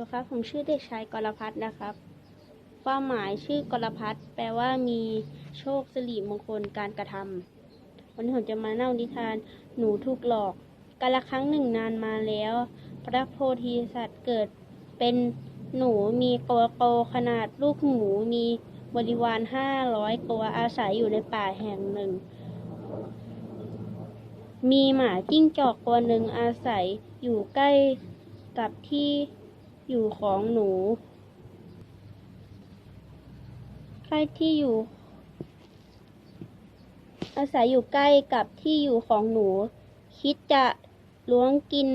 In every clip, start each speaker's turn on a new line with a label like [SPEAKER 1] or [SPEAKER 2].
[SPEAKER 1] นะครับผมชื่อเด็กชายกรพัฒน์นะครับ ความหมายชื่อกรพัฒน์แปลว่ามีโชคสิริมงคลการกระทำวันนี้ผมจะมาเล่านิทานหนูถูกหลอกกาละครั้งหนึ่งนานมาแล้ว พระโพธิสัตว์เกิดเป็นหนูมีตัวโตขนาดลูกหมูมีบริวารห้าร้อยตัวอาศัยอยู่ในป่าแห่งหนึ่ง มีหมาจิ้งจอกตัวหนึ่งอาศัยอยู่ใกล้กับที่ อยู่ของหนูใกล้ที่อยู่ อาศัยอยู่ใกล้กับที่อยู่ของหนู คิดจะล้วงกิน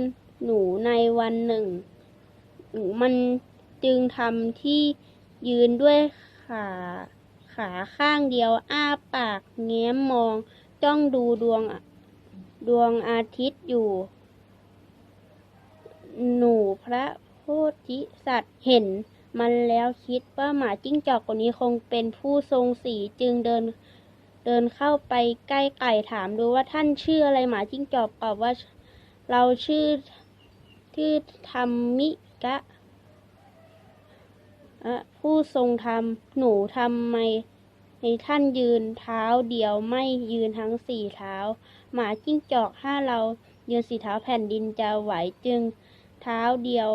[SPEAKER 1] หนูในวันหนึ่ง มันจึงทำที่ยืนด้วยขาขาข้างเดียวอ้าปากแง้มมอง จ้องดูดวงดวงอาทิตย์อยู่ หนูพระ โพธิสัตว์เห็น มันแล้วคิดว่าหมาจิ้งจอกตัวนี้คงเป็นผู้ทรงศีจึงเดิน เดินเข้าไปใกล้ไก่ถามดูว่าท่านชื่ออะไรหมาจิ้งจอกตอบว่า เราชื่อชื่อธรรมิกะผู้ทรงธรรมหนูทำไมให้ท่านยืนเท้าเดียวไม่ยืนทั้งสี่เท้า หมาจิ้งจอกถ้าเรายืนสี่เท้าแผ่นดินจะไหวจึง เท้าเดียว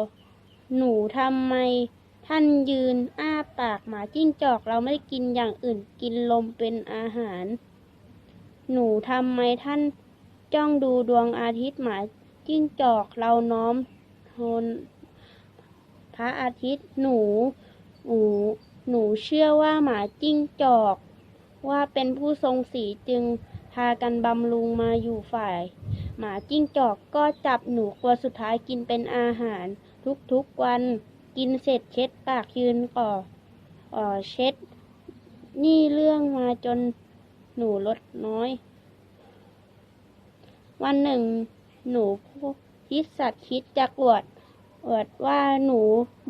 [SPEAKER 1] หนูทำไม ท่านยืนอ้าปากหมาจิ้งจอกเราไม่ได้กินอย่างอื่นกินลมเป็นอาหาร หนูทำไมท่านจ้องดูดวงอาทิตย์หมาจิ้งจอกเราน้อมทนพระอาทิตย์หนู หนูหนูเชื่อว่าหมาจิ้งจอก ว่าเป็นผู้ทรงศีลจึงพากันบำรุงมาอยู่ฝ่าย หมาจิ้งจอกก็จับหนูตัวสุดท้ายกินเป็นอาหาร ทุกๆวัน กินเสร็จเช็ดปากยืนก่อเอ่อเช็ด นี่เรื่องมาจนหนูลดน้อย วันหนึ่ง หนูผู้คิสัตว์คิดจะอวด อวดว่าหนู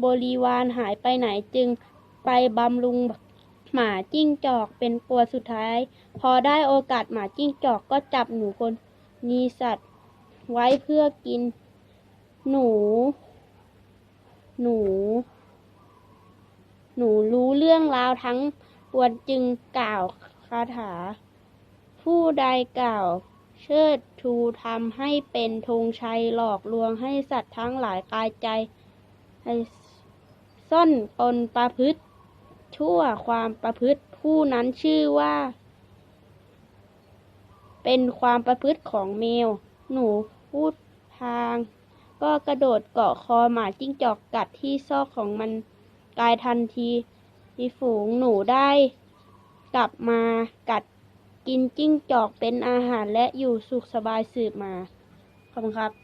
[SPEAKER 1] บริวารหายไปไหนจึงไปบำรุงหมาจิ้งจอกเป็นตัวสุดท้าย พอได้โอกาสหมาจิ้งจอกก็จับหนูคนนีสัตว์ไว้เพื่อกิน หนู หนู หนูรู้เรื่องราวทั้งปวงจึงกล่าวคาถา ผู้ใดกล่าวเชิดชูทำให้เป็นธงชัยหลอกลวงให้สัตว์ทั้งหลายกายใจให้ซ่อนตนประพฤติ ชั่วความประพฤติผู้นั้นชื่อว่า เป็นความประพฤติของแมว หนูพูดทาง ก็กระโดดเกาะคอหมาจิ้งจอกกัดที่ซอกของมันกายทันทีมีฝูงหนูได้ กลับมากัดกินจิ้งจอกเป็นอาหารและอยู่สุขสบายสืบมาขอบคุณครับ